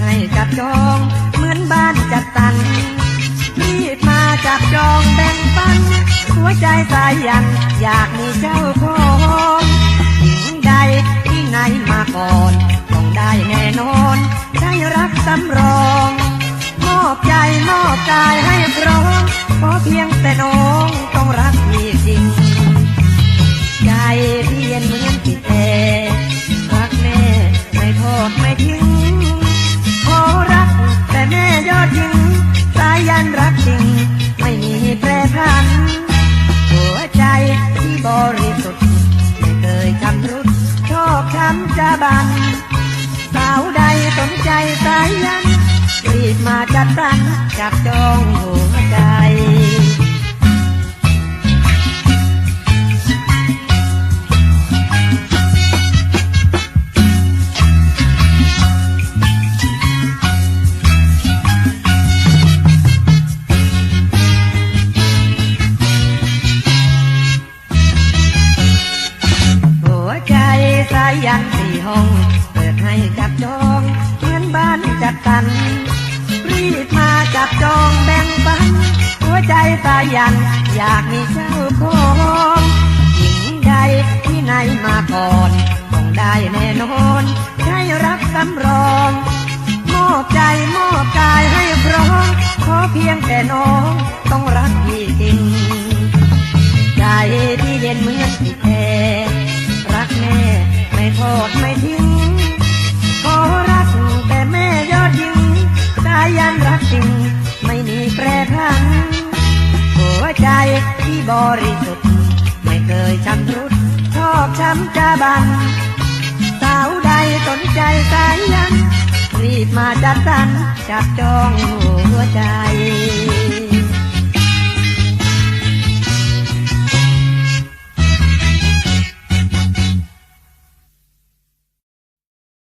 ให้จับจองเหมือนบ้านจัดตันที่มาจับจองแบ่งปัน หัวใจสายยัน อยากมีเจ้าของหญิงใดที่ไหนมาก่อน ต้องได้แน่นอน ได้รักสำรองมอบใจมอบกายให้พร้อมเพราะเพียงแต่น้องต้องรักมีจริง ใจเพียนเหมือนติดแอรักแม่ไม่ทอดไม่ทิ้ง ยันรักจริง ไม่มีแปรพัน หัวใจที่บริสุทธิ์ไม่เคยคำรุดชอบคำจะบันสาวใดสนใจสายยันรีบมาจัดตั้งจับจองหัวายยันสี่ห้อง เปิดให้จับจองเหมือนบ้านจัดสรรรีบมาจับจองแบ่งปัน หัวใจสายยัน อยากมีเจ้าของหญิงใดที่ไหนมาก่อนต้องได้แน่นอนใช้รับสำรองมอบใจมอบกายให้พร้อมขอเพียงแต่น้องต้องรักพี่จริงใจที่เย็นเหมือนที่แท้ ทอดไม่ทิ้งขอรักแต่แม่ยอดยิงสายันรักจริง ไม่มีแปรพันหัวใจที่บริสุทธิ์ ไม่เคยช้ำรุดชอบช้ำจะบันสาวใดสนใจสายยัน รีบมาจัดสรรจับจองหัวใจ